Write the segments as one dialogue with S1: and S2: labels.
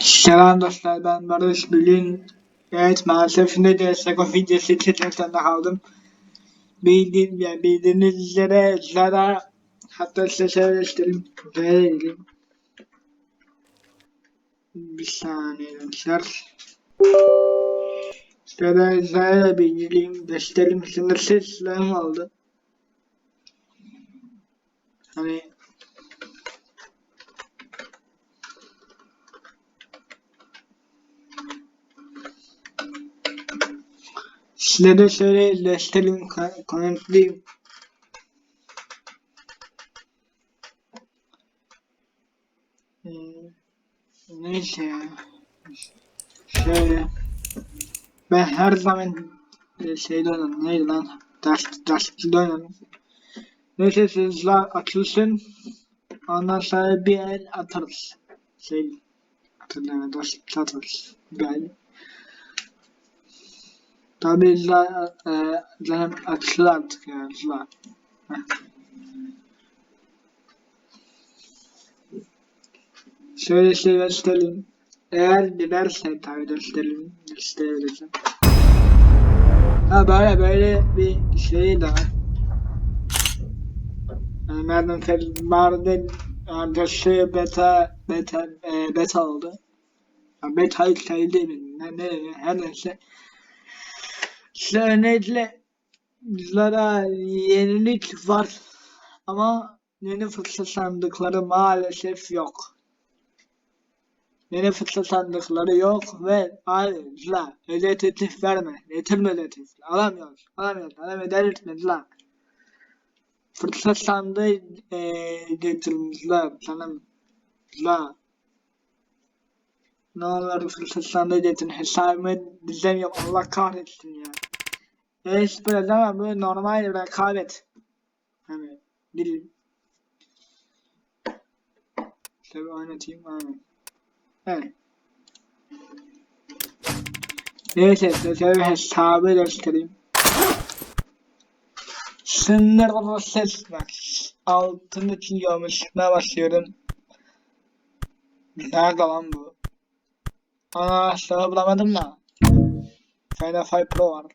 S1: Selam dostlar ben Barış Bugün evet maalesef ne de Seko videosu çekmek zorunda kaldım. Bildiğin, yani bildiğiniz üzere Zara hatta size şöyle edelim. Bir saniye arkadaşlar. Şöyle Zara bilgileyim göstereyim. Sınırsız silahım oldu. Hani Size de şöyle göstereyim, ka- kanıtlayayım. Hmm, Neyse ya. Şöyle. Ben her zaman e, şeyde oynadım. Neydi lan? Ders, derslikte oynadım. Neyse sizler atılsın. Ondan sonra bir el atarız. Şey, hatırlamıyorum. Derslikte atarız. Bir el. Tabii zla, e, açılır artık ya. Heh. Şöyle şey göstereyim. Eğer dilerse tabii göstereyim. Gösterebilirim. Ha böyle böyle bir şey de var. Yani Madden Fedbar'da arkadaşı beta beta e, beta oldu. Ya beta sayıldı mı? Ne, ne, her neyse. Şöyle bizlere yenilik var ama yeni fırsat sandıkları maalesef yok. Yeni fırsat sandıkları yok ve ayrıca öyle teklif verme. Getirme öyle teklif. Alamıyoruz. Alamıyoruz. Alamıyoruz. Delirtmedi lan. Fırsat sandığı eee getirmişler canım. Ne olur fırsat sandığı getirin. Hesabımı düzemiyorum. Allah kahretsin ya. Böyle ama böyle normal rekabet. Hani bir Tabi oynatayım aynen. Evet. Neyse size bir hesabı göstereyim. Sınırlı ses var. Altını çiziyormuş. Ne başlıyorum. Nerede lan bu? Aa sana bulamadım da. Final Five Pro var.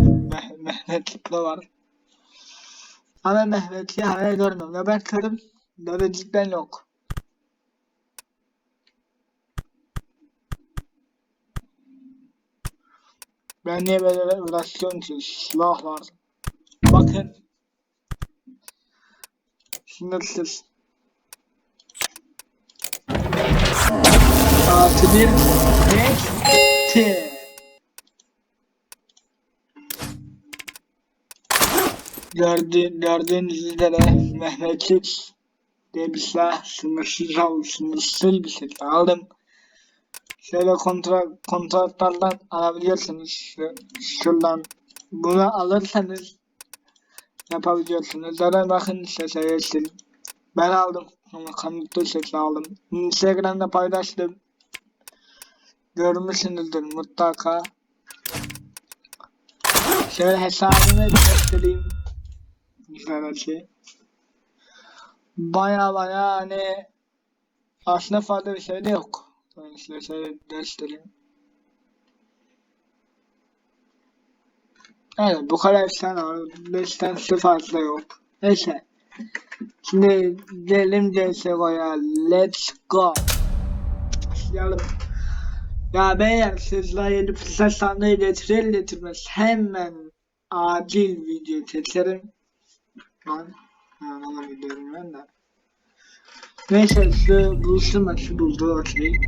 S1: Meh Mehmet Pro var. Ama Mehmet'i hala görmüyorum. Ya ben körüm. Görücükten yok. Ben niye böyle uğraşıyorum ki? Silah var. Bakın. Sınırsız. Artı bir. Eksi. Gördüğün, gördüğünüz üzere bir silah sınırsız aldım. Sınırsız bir silah aldım. Şöyle kontra, kontratlardan alabiliyorsunuz. Şu, şuradan bunu alırsanız yapabiliyorsunuz. Zaten bakın işte söylesin. Ben aldım. Ama kanıtlı şekilde aldım. Instagram'da paylaştım. Görmüşsünüzdür mutlaka. Şöyle hesabımı göstereyim. Şey. Baya baya hani aslında fazla bir şey de yok. Ben size şöyle göstereyim. Evet bu kadar efsane var. 5'ten fazla yok. Neyse. Şimdi gelelim CSGO'ya. Let's go. Başlayalım. Ya beyler sizler yeni fırsat sandığı getirir getirmez hemen acil video çekerim. Lan. Ona gidiyorum ben de. Neyse şu buluştu maçı buldu okey.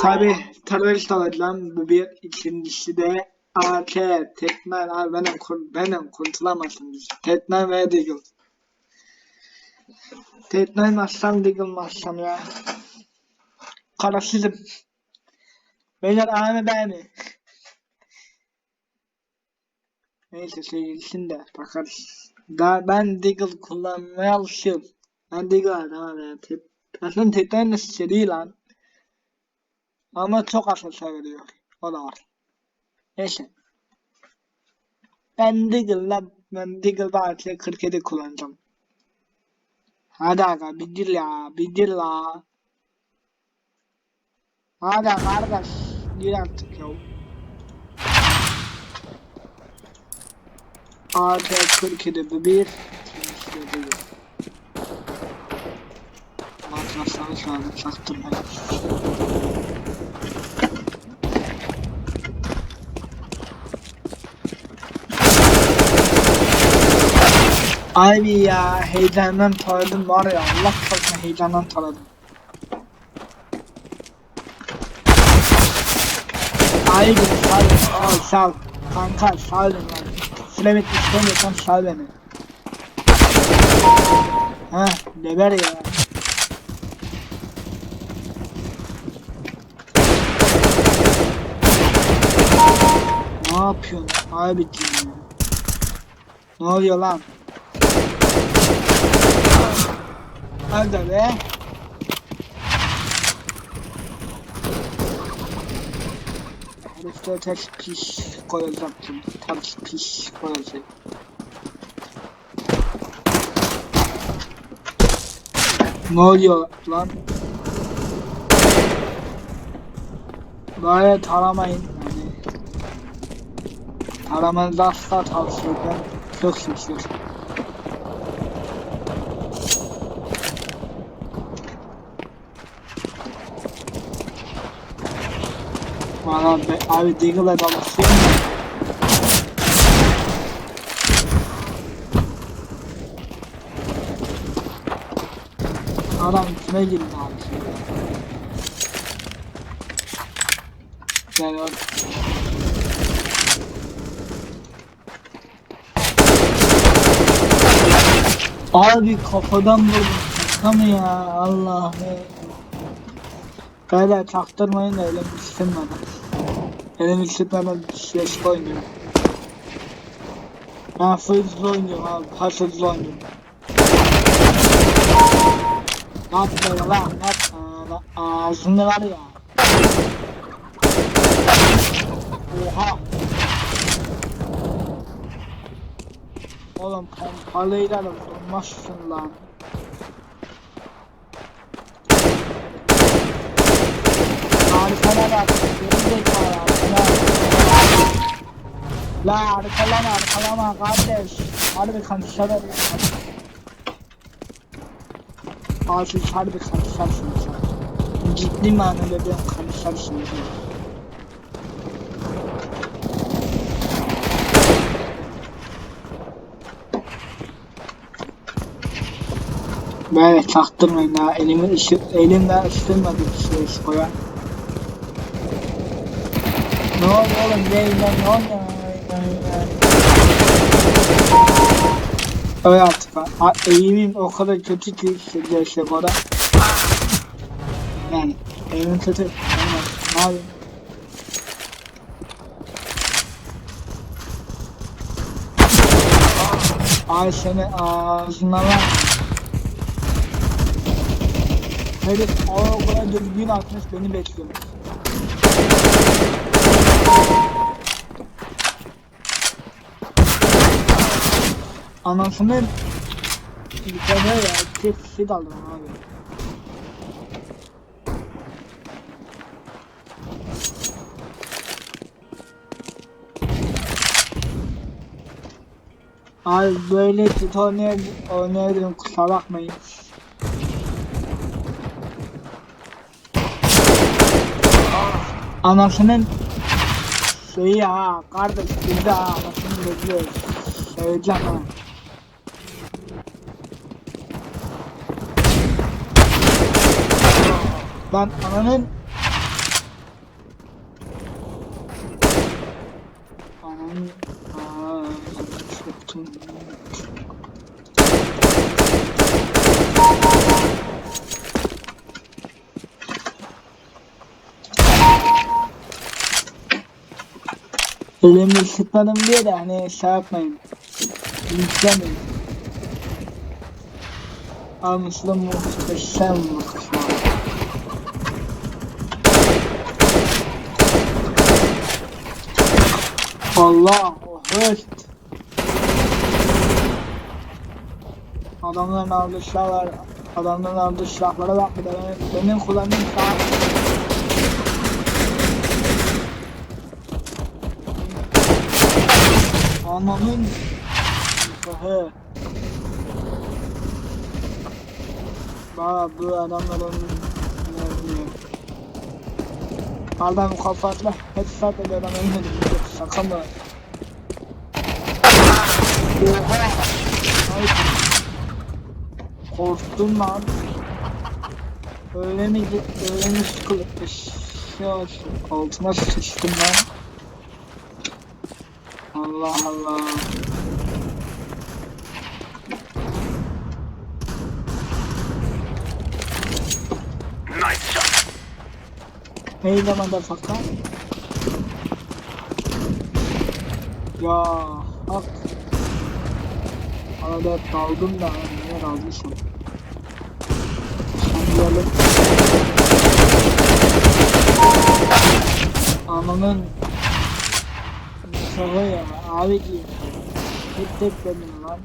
S1: Tabi terörist alacağım bu bir ikincisi de AK Tekmen abi benim benim kurtulamazsınız. Tekmen ve Deagle. Tekmen maçsam Deagle maçsam ya. Kararsızım. Beyler A mı B mi? Neyse sevgilisin de bakarız. Daha ben Deagle kullanmaya alışıyorum. Ben Deagle tamam ya. Te aslında tekrar de seri lan. Ama çok hasar veriyor. O da var. Neyse. Ben Deagle'la ben Deagle'da artık 47 kullanacağım. Hadi aga bir dil ya bir dil la. Hadi kardeş. Gir artık ya. AT 47 bu bir. Bir. Matlaslarız lazım çaktırmayın. Abi ya heyecandan taladım var ya Allah korusun heyecandan taladım. Abi sal, al sal. Kanka sal beni yani. Silemet istemiyorsan sal beni. Ha geber ya. Ne yapıyorsun abi ya? Ne oluyor lan? Hadi be. Herifte ters pis koyacaktım. Ters pis koyacak. Ne oluyor lan? Böyle taramayın yani. Taramanızı asla tavsiye ederim. Çok şükür. Valla abi Deagle'a da basıyorum da. Adam kime girdi abi şimdi? Yani o... Abi kafadan vurdum. Şaka mı ya? Allah'ım. Beyler çaktırmayın da elim ısınmadan. Elim ısınmadan CS oynuyorum. Ben hızlı oynuyorum abi. Pas hızlı oynuyorum. Ne yapıyor lan? Ne yapıyor? Ağzında var ya. Oha. Oğlum pompalıyla da vurmazsın lan. Bak. Geri zekalı arkana. La arkalama arkalama kardeş. Harbi kanışlara Abi harbi kanışarsınız. Ciddi manada bir kanışarsınız. Böyle çaktırmayın ha elimi ışık elimden ısırmadı bir şey koya. Ne oldu oğlum değiller ne oldu? Öyle artık. Ha, Eğimim o kadar kötü ki işte bana. Yani eğimim kötü. Yani, ne yapayım? Ay seni ağzına lan. Herif arabaya dürbün atmış beni bekliyormuş. Anasının yukarıda ya tek şey daldım abi. Abi böyle kötü oynay- oynayabilirim kusura bakmayın. Anasının şeyi ha kardeş bizde ha anasını bekliyoruz. Söyleyeceğim ha. Ben ananın Ananın Aa, çöktüm. Elimi sıkmadım diye de hani şey yapmayın. Linçlemeyin. Almışlı muhteşem bakışlar. Allah hırt. Adamların aldığı silahlar, adamların aldığı silahlara bak bir de benim, benim kullandığım silah. Ananın He. Baba bu adamların ne bileyim. Adam kafasla headshot ediyor adam ölmedi. Şaka mı? Oha! Korktum lan. Öyle mi öyle mi sıkılmış? Ya altıma sıçtım lan. Allah Allah.
S2: Nice shot.
S1: Hey the motherfucker. Ya hak. Arada daldım da niye dalmışım? Gelip Ananın Şaka ya abiciğim Tek tek benim lan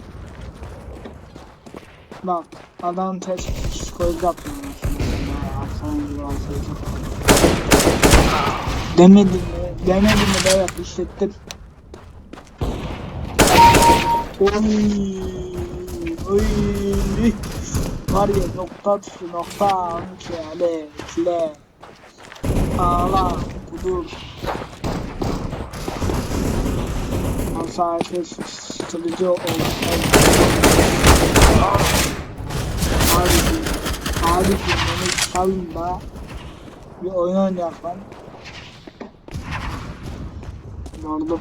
S1: Bak adam test psikoloji yapmıyor Ya sen biraz Demedim mi? Demedim mi? Evet işlettim. Oy, oy. Var ya nokta atışı nokta 12 ale kile. Ağla kudur. Hassasiyet sıkıcı ol. Abicim, abicim beni salın da bir oyun oynayak lan. Gördüm.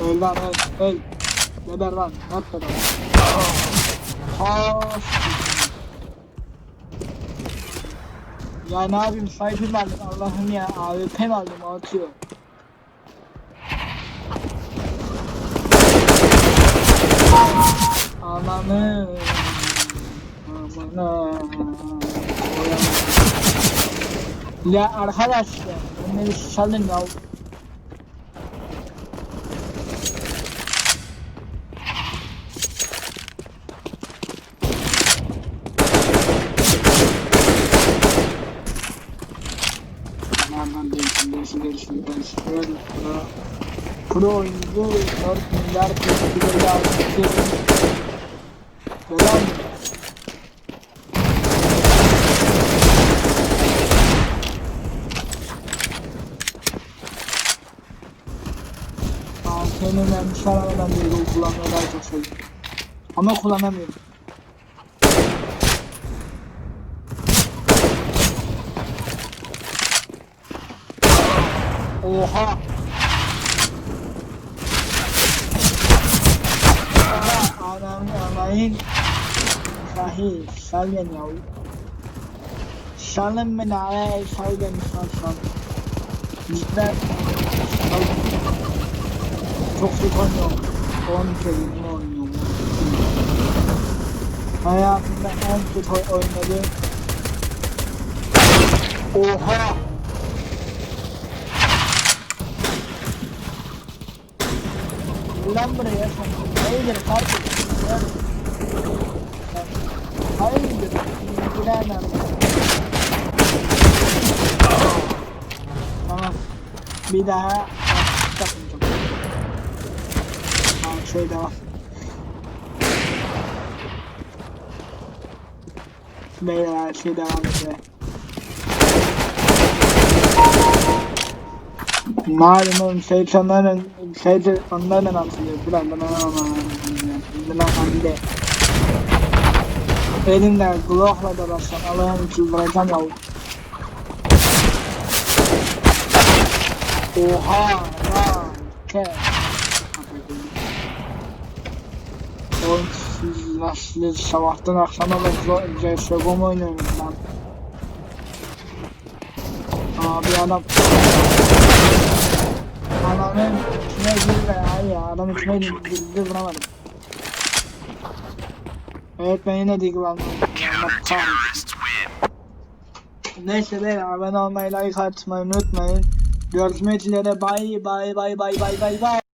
S1: Öl lan öl öl. Geber lan yat da lan. Ha. Ya ne yapayım mı aldım Allah'ım ya AWP aldım atıyor. Ananı. Amanı. Ya arkadaşlar, bir salın ya. Nereden değilsin, değilsin, değilsin. Böyle pro, oyuncu 4 milyar teşekkürleri almıştır. Selam. Senin ben bir şey aramadan beri o kullanmayı daha çok seviyorum. Ama kullanamıyorum. Oha! Anam anayın Sahih, sal beni yav. Salın beni araya sal beni sal sal. Cidden. Çok sık oynuyorum. 10 kere oynuyorum. Hayatımda en kötü oynadım. Oha! Ulan buraya sen. Hayırdır kardeşim? Hayırdır? Bilemem. Tamam. Bir daha yapmayacağım. Tamam şey devam. Beyler şey devam edelim. Malum oğlum şeytanların şeyde onlarla atılıyor. Bırak bana ama bırak hande. Elimden Glock'la da başlar. Allah'ım çıldıracağım ya. Oha lan. Ke. Oğlum siz nasıl sabahtan akşama da CSGO mu oynuyorsunuz lan? Abi adam Adamın içine girme ay ya adam içine girdi vuramadım. Evet ben yine. Allah kahretsin. Neyse beyler abone olmayı like atmayı unutmayın. Görüşmek üzere bay bay bay bay bay bay bay.